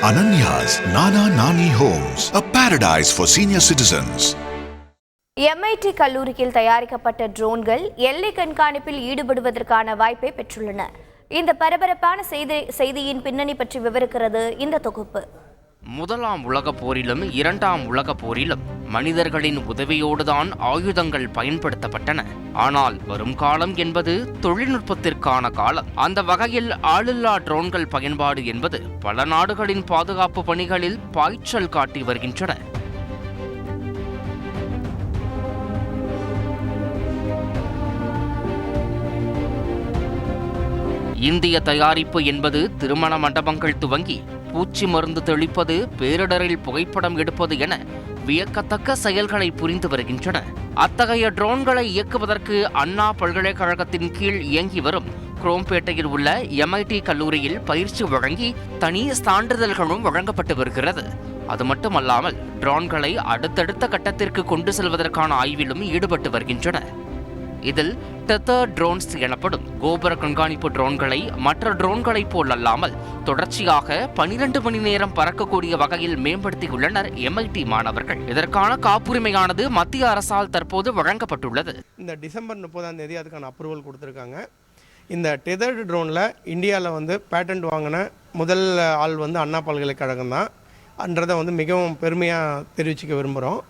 Ananya's Nana Nani Homes, a paradise for senior citizens. MIT கல்லூரியில் தயாரிக்கப்பட்ட ட்ரோன்கள் எல்லை கண்காணிப்பில் ஈடுபடுவதற்கான வாய்ப்பை பெற்றுள்ளன இந்த பரபரப்பான செய்தி செய்தியின் பின்னணி பற்றி விவரிக்கிறது இந்த தொகுப்பு முதலாம் உலகப் போரிலும் இரண்டாம் உலகப் போரிலும் மனிதர்களின் உதவியோடுதான் ஆயுதங்கள் பயன்படுத்தப்பட்டன. ஆனால் வரும் காலம் என்பது தொழில்நுட்பத்திற்கான காலம். அந்த வகையில் ஆளில்லா ட்ரோன்கள் பயன்பாடு என்பது பல நாடுகளின் பாதுகாப்பு பணிகளில் பாய்ச்சல் காட்டி வருகின்றன. இந்திய தயாரிப்பு என்பது திருமண மண்டபங்கள் துவங்கி பூச்சி மருந்து தெளிப்பது பேரிடரில் புகைப்படம் எடுப்பது என வியக்கத்தக்க செயல்களை புரிந்து வருகின்றன. அத்தகைய ட்ரோன்களை இயக்குவதற்கு அண்ணா பல்கலைக்கழகத்தின் கீழ் இயங்கி வரும் குரோம்பேட்டையில் உள்ள எம்ஐடி கல்லூரியில் பயிற்சி வழங்கி தனி சான்றிதழ்களும் வழங்கப்பட்டு வருகிறது. அது மட்டுமல்லாமல் ட்ரோன்களை அடுத்தடுத்த கட்டத்திற்கு கொண்டு செல்வதற்கான ஆய்விலும் ஈடுபட்டு வருகின்றன. இதில் டெத்தர் ட்ரோன்ஸ் எனப்படும் கோபுர கண்காணிப்பு ட்ரோன்களை மற்ற ட்ரோன்களைப் போல் அல்லாமல் தொடர்ச்சியாக பனிரெண்டு மணி நேரம் பறக்கக்கூடிய வகையில் மேம்படுத்தியுள்ளனர் எம்ஐடி மாணவர்கள். இதற்கான காப்புரிமையானது மத்திய அரசால் தற்போது வழங்கப்பட்டுள்ளது. இந்த டிசம்பர் முப்பதாம் தேதி அதுக்கான அப்ரூவல் கொடுத்துருக்காங்க. இந்த டெதர்டு ட்ரோனில் இந்தியாவில் வந்து பேட்டன்ட் வாங்கின முதல் ஆள் வந்து அண்ணா பல்கலைக்கழகம் தான் அன்றதை வந்து மிகவும் பெருமையாக தெரிவிச்சுக்க விரும்புகிறோம்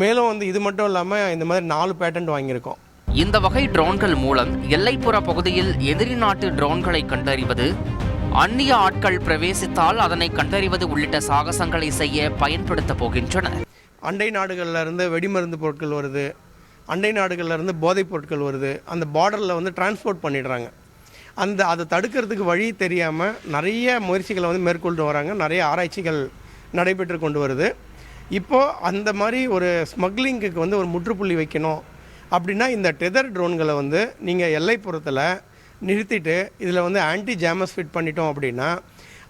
மேலும் வந்து இது மட்டும் இல்லாமல் இந்த மாதிரி நாலு பேட்டன்ட் வாங்கியிருக்கோம். இந்த வகை ட்ரோன்கள் மூலம் எல்லைப்புற பகுதியில் எதிரி நாட்டு ட்ரோன்களை கண்டறிவது அந்நிய ஆட்கள் பிரவேசித்தால் அதனை கண்டறிவது உள்ளிட்ட சாகசங்களை செய்ய பயன்படுத்த போகின்றன. அண்டை நாடுகளில் இருந்து வெடிமருந்து பொருட்கள் வருது அண்டை நாடுகளில் இருந்து போதைப் பொருட்கள் வருது அந்த பார்டரில் வந்து டிரான்ஸ்போர்ட் பண்ணிடுறாங்க. அந்த அதை தடுக்கிறதுக்கு வழி தெரியாமல் நிறைய முயற்சிகளை வந்து மேற்கொண்டு வராங்க நிறைய ஆராய்ச்சிகள் நடைபெற்று கொண்டு வருது. இப்போது அந்த மாதிரி ஒரு ஸ்மக்லிங்குக்கு வந்து ஒரு முற்றுப்புள்ளி வைக்கணும். அப்படின்னா இந்த டெதர் ட்ரோன்களை வந்து நீங்கள் எல்லைப்புறத்தில் நிறுத்திட்டு இதில் வந்து ஆன்டி ஜாமஸ் ஃபிட் பண்ணிட்டோம் அப்படின்னா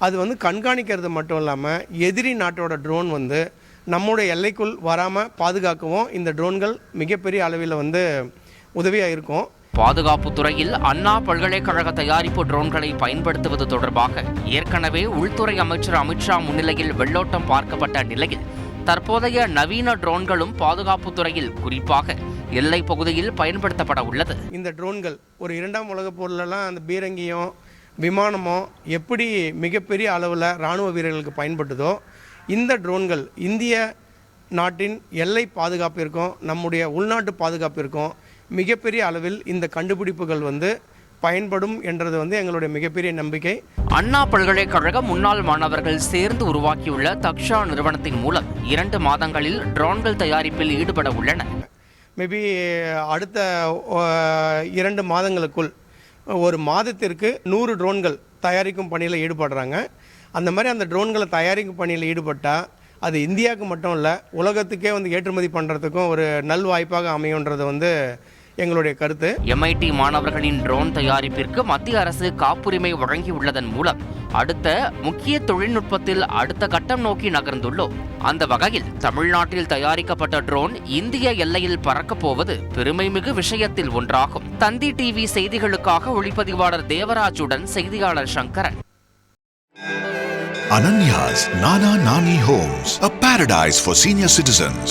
அது வந்து கண்காணிக்கிறது மட்டும் இல்லாமல் எதிரி நாட்டோட ட்ரோன் வந்து நம்முடைய எல்லைக்குள் வராமல் பாதுகாக்கவும் இந்த ட்ரோன்கள் மிகப்பெரிய அளவில் வந்து உதவியாக இருக்கும். பாதுகாப்பு துறையில் அண்ணா பல்கலைக்கழக தயாரிப்பு ட்ரோன்களை பயன்படுத்துவது தொடர்பாக ஏற்கனவே உள்துறை அமைச்சர் அமித்ஷா முன்னிலையில் வெள்ளோட்டம் பார்க்கப்பட்ட நிலையில் தற்போதைய நவீன ட்ரோன்களும் பாதுகாப்பு துறையில் குறிப்பாக எல்லை பகுதியில் பயன்படுத்தப்பட உள்ளது. இந்த ட்ரோன்கள் ஒரு இரண்டாம் உலக போர்லலாம் அந்த பீரங்கியும் விமானமோ எப்படி மிகப்பெரிய அளவில் இராணுவ வீரர்களுக்கு பயன்பட்டதோ இந்த ட்ரோன்கள் இந்திய நாட்டின் எல்லை பாதுகாப்பிற்கும் நம்முடைய உள்நாட்டு பாதுகாப்பிற்கும் மிகப்பெரிய அளவில் இந்த கண்டுபிடிப்புகள் வந்து பயன்படும் என்றது வந்து எங்களுடைய மிகப்பெரிய நம்பிக்கை. அண்ணா பல்கலைக்கழக முன்னாள் மாணவர்கள் சேர்ந்து உருவாக்கியுள்ள தக்ஷா நிறுவனத்தின் மூலம் இரண்டு மாதங்களில் ட்ரோன்கள் தயாரிப்பில் ஈடுபட உள்ளன. மேபி அடுத்த இரண்டு மாதங்களுக்குள் ஒரு மாதத்திற்கு நூறு ட்ரோன்கள் தயாரிக்கும் பணியில் ஈடுபடுறாங்க. அந்த மாதிரி அந்த ட்ரோன்களை தயாரிக்கும் பணியில் ஈடுபட்டால் அது இந்தியாவுக்கு மட்டும் இல்லை உலகத்துக்கே வந்து ஏற்றுமதி பண்ணுறதுக்கும் ஒரு நல் வாய்ப்பாக அமையுன்றது வந்து எங்களுடைய கருத்து. எம்ஐடி மாணவர்களின் ட்ரோன் தயாரிப்பிற்கு மத்திய அரசு காப்புரிமை வழங்கியுள்ளதன் மூலம் அடுத்த முக்கிய தொழில்நுட்பத்தில் அடுத்த கட்டம் நோக்கி நகர்ந்துள்ளோம் அந்த வகையில் தமிழ்நாட்டில் தயாரிக்கப்பட்ட ட்ரோன் இந்திய எல்லையில் பறக்கப் போவது பெருமைமிகு விஷயத்தில் ஒன்றாகும். தந்தி டிவி செய்திகளுக்காக ஒளிப்பதிவாளர் தேவராஜுடன் செய்தியாளர் Sankaran. Ananya's Nana Nani Homes, a paradise for senior citizens.